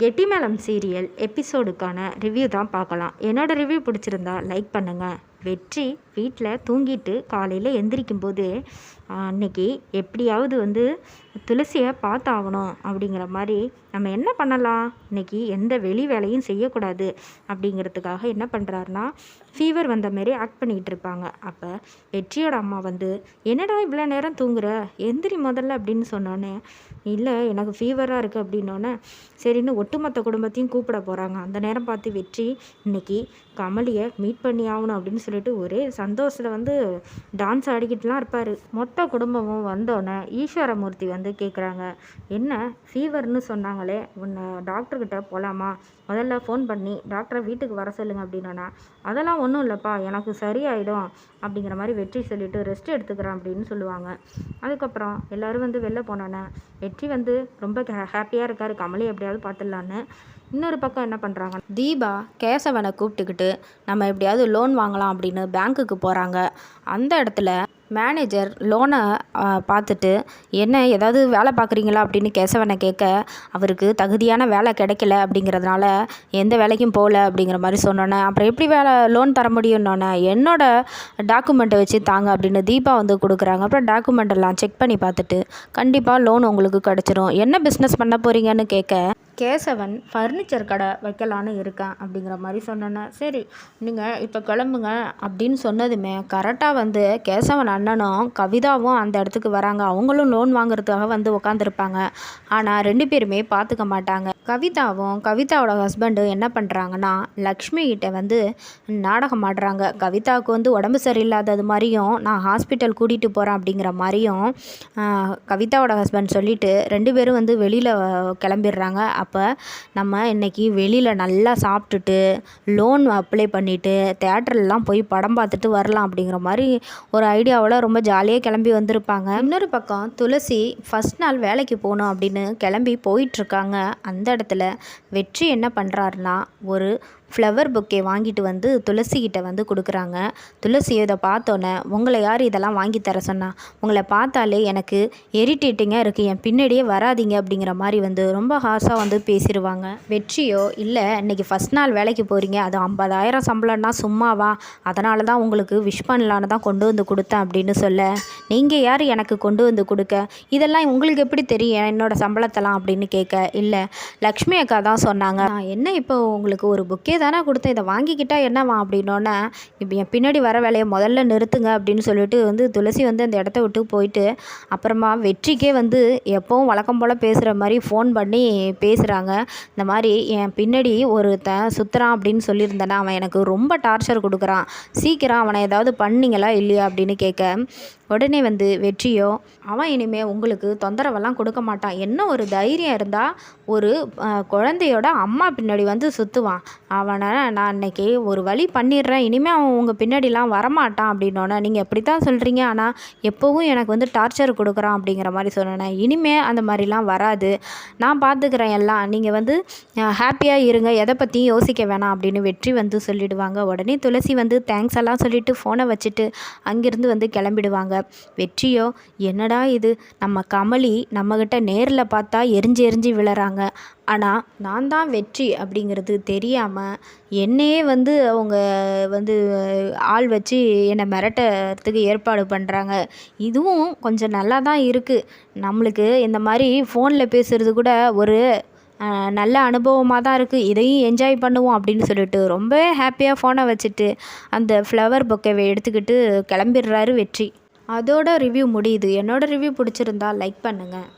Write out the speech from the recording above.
கெட்டிமேளம் serial எபிசோடுக்கான review தான் பார்க்கலாம். என்னோடய ரிவ்யூ பிடிச்சிருந்தா லைக் பண்ணுங்கள் வெற்றி வீட்டில் தூங்கிட்டு காலையில் எந்திரிக்கும்போது அன்னைக்கு எப்படியாவது வந்து துளசியை பார்த்தாகணும் அப்படிங்கிற மாதிரி நம்ம என்ன பண்ணலாம்? இன்றைக்கி எந்த வெளி வேலையும் செய்யக்கூடாது அப்படிங்கிறதுக்காக என்ன பண்ணுறாருனா ஃபீவர் வந்த மாரி ஆக்ட் பண்ணிக்கிட்டு இருப்பாங்க. அப்போ வெற்றியோட அம்மா வந்து என்னடா இவ்வளோ நேரம் தூங்குற? எந்திரி முதல்ல அப்படின்னு சொன்னோன்னே இல்லை எனக்கு ஃபீவராக இருக்குது அப்படின்னோடனே சரின்னு ஒட்டுமொத்த குடும்பத்தையும் கூப்பிட போகிறாங்க அந்த நேரம் பார்த்து வெற்றி இன்னைக்கு கமலியை மீட் பண்ணி ஆகணும் அப்படின்னு சொல்லிட்டு ஒரே சந்தோஷத்தில் வந்து டான்ஸ் ஆடிக்கிட்டுலாம் இருப்பார். மொத்த குடும்பமும் வந்தோடனே ஈஸ்வரமூர்த்தி வந்து கேட்குறாங்க என்ன ஃபீவர்னு சொன்னாங்களே உன்னை டாக்டர்கிட்ட போகலாமா முதல்ல ஃபோன் பண்ணி டாக்டரை வீட்டுக்கு வர சொல்லுங்க அப்படின்னா அதெல்லாம் ஒன்றும் இல்லைப்பா எனக்கு சரியாயிடும் அப்படிங்கிற மாதிரி வெற்றி சொல்லிவிட்டு ரெஸ்ட் எடுத்துக்கிறேன் அப்படின்னு சொல்லுவாங்க. அதுக்கப்புறம் எல்லோரும் வந்து வெளில போனோன்னே வெற்றி வந்து ரொம்ப ஹாப்பியாக இருக்கார். கமலி எப்படியாவது பார்த்துடலான்னு இன்னொரு பக்கம் என்ன பண்ணுறாங்க தீபா கேசவனை கூப்பிட்டுக்கிட்டு நம்ம எப்படியாவது லோன் வாங்கலாம் அப்படின்னு பேங்க்குக்கு போகிறாங்க அந்த இடத்துல மேனேஜர் லோனை பார்த்துட்டு என்ன ஏதாவது வேலை பார்க்குறீங்களா? அப்படின்னு கேசவனை கேட்க அவருக்கு தகுதியான வேலை கிடைக்கல அப்படிங்கிறதுனால எந்த வேலைக்கும் போகல அப்படிங்கிற மாதிரி சொன்னோன்னே அப்புறம் எப்படி வேலை லோன் தர முடியும்னோன்னே என்னோடய டாக்குமெண்ட்டை வச்சு தாங்க அப்படின்னு தீபா வந்து கொடுக்குறாங்க. அப்புறம் டாக்குமெண்ட் எல்லாம் செக் பண்ணி பார்த்துட்டு கண்டிப்பாக லோன் உங்களுக்கு கிடச்சிரும். என்ன பிஸ்னஸ் பண்ண போகிறீங்கன்னு கேட்க கேசவன் ஃபர்னிச்சர் கடை வைக்கலான்னு இருக்கேன் அப்படிங்கிற மாதிரி சொன்னேன்னே சரி நீங்கள் இப்போ கிளம்புங்க அப்படின்னு சொன்னதுமே கரெக்டாக வந்து கேசவன் அண்ணனும் கவிதாவும் அந்த இடத்துக்கு வராங்க. அவங்களும் லோன் வாங்குறதுக்காக வந்து உட்காந்துருப்பாங்க ஆனால் ரெண்டு பேருமே பார்த்துக்க மாட்டாங்க. கவிதாவும் கவிதாவோட ஹஸ்பண்டு என்ன பண்ணுறாங்கன்னா லக்ஷ்மி கிட்ட வந்து நாடகம் ஆடுறாங்க. கவிதாவுக்கு வந்து உடம்பு சரியில்லாதது மாதிரியும் நான் ஹாஸ்பிட்டல் கூட்டிகிட்டு போகிறேன் அப்படிங்கிற மாதிரியும் கவிதாவோட ஹஸ்பண்ட் சொல்லிவிட்டு ரெண்டு பேரும் வந்து வெளியில் கிளம்பிடுறாங்க. அப்போ நம்ம இன்றைக்கி வெளியில் நல்லா சாப்பிட்டுட்டு லோன் அப்ளை பண்ணிவிட்டு தேட்டர்லாம் போய் படம் பார்த்துட்டு வரலாம் அப்படிங்கிற மாதிரி ஒரு ஐடியாவில் ரொம்ப ஜாலியாக கிளம்பி வந்திருப்பாங்க. இன்னொரு பக்கம் துளசி ஃபஸ்ட் நாள் வேலைக்கு போகணும் அப்படின்னு கிளம்பி போயிட்டுருக்காங்க அந்த இடத்துல வெற்றி என்ன பண்ணுறாருனா ஒரு ஃப்ளவர் புக்கே வாங்கிட்டு வந்து துளசிக்கிட்ட வந்து கொடுக்குறாங்க. துளசி இதை பார்த்தோன்னே உங்களை யார் இதெல்லாம் வாங்கி தர சொன்னா? உங்களை பார்த்தாலே எனக்கு எரிட்டேட்டிங்காக இருக்குது என் பின்னாடியே வராதிங்க. அப்படிங்கிற மாதிரி வந்து ரொம்ப ஹார்ஸாக வந்து பேசிடுவாங்க வெற்றியோ இல்லை இன்றைக்கி ஃபஸ்ட் நாள் வேலைக்கு போகிறீங்க அது ஐம்பதாயிரம் சம்பளம்னா சும்மாவா? அதனால தான் உங்களுக்கு விஷ் பண்ணலான்னு தான் கொண்டு வந்து கொடுத்தேன் அப்படின்னு சொல்ல நீங்கள் யார் எனக்கு கொண்டு வந்து கொடுக்க? இதெல்லாம் உங்களுக்கு எப்படி தெரியும்? என்னோடய சம்பளத்தெல்லாம்? அப்படின்னு கேட்க இல்லை லக்ஷ்மி அக்கா தான் சொன்னாங்க. நான் என்ன இப்போ உங்களுக்கு ஒரு புக்கே தானே கொடுத்தேன். இதை வாங்கிக்கிட்டால் என்னவா அப்படின்னோடனே இப்போ என் பின்னாடி வர வேலையை முதல்ல நிறுத்துங்க அப்படின்னு சொல்லிட்டு வந்து துளசி வந்து அந்த இடத்த விட்டு போயிட்டு அப்புறமா வெற்றிக்கே வந்து எப்போவும் வழக்கம் போல் பேசுகிற மாதிரி ஃபோன் பண்ணி பேசுகிறாங்க இந்த மாதிரி என் பின்னாடி ஒருத்தன் சுற்றுறான் அப்படின்னு சொல்லியிருந்தேன்னா அவன் எனக்கு ரொம்ப டார்ச்சர் கொடுக்குறான். சீக்கிரம் அவனை ஏதாவது பண்ணிங்களா இல்லையா அப்படின்னு கேட்க உடனே வந்து வெற்றியோ அவன் இனிமேல் உங்களுக்கு தொந்தரவெல்லாம் கொடுக்க மாட்டான் என்ன ஒரு தைரியம் இருந்தால் ஒரு குழந்தையோட அம்மா பின்னாடி வந்து சுற்றுவான் அவனை நான் இன்றைக்கி ஒரு வழி பண்ணிடுறேன். இனிமேல் அவன் உங்கள் பின்னாடிலாம் வரமாட்டான் அப்படின்னோடனே நீங்கள் எப்படி தான் சொல்கிறீங்க ஆனால் எப்போவும் எனக்கு வந்து டார்ச்சர் கொடுக்குறான் அப்படிங்கிற மாதிரி சொன்னேன் இனிமேல் அந்த மாதிரிலாம் வராது. நான் பார்த்துக்கிறேன் எல்லாம். நீங்கள் வந்து ஹாப்பியாக இருங்க. எதை பற்றியும் யோசிக்க வேணாம் அப்படின்னு வெற்றி வந்து சொல்லிவிடுவாங்க உடனே துளசி வந்து தேங்க்ஸ் எல்லாம் சொல்லிவிட்டு ஃபோனை வச்சுட்டு அங்கேருந்து வந்து கிளம்பிடுவாங்க. வெற்றியோ? என்னடா இது? நம்ம கமலி நம்மக்கிட்ட நேரில் பார்த்தா எரிஞ்சு எரிஞ்சு விழறாங்க. ஆனால் நான் தான் வெற்றி அப்படிங்கிறது தெரியாமல் என்னையே வந்து அவங்க வந்து ஆள் வச்சு என்னை மிரட்டுறதுக்கு ஏற்பாடு பண்ணுறாங்க இதுவும் கொஞ்சம் நல்லா தான் இருக்குது நம்மளுக்கு இந்த மாதிரி ஃபோனில் பேசுகிறது கூட ஒரு நல்ல அனுபவமாக தான் இருக்குது இதையும் என்ஜாய் பண்ணுவோம் அப்படின்னு சொல்லிட்டு ரொம்ப ஹாப்பியாக ஃபோனை வச்சுட்டு அந்த ஃப்ளவர் பொக்கவை எடுத்துக்கிட்டு கிளம்பிடுறாரு வெற்றி. அதோட ரிவ்யூ முடியுது. என்னோடய ரிவ்யூ பிடிச்சிருந்தா லைக் பண்ணுங்கள்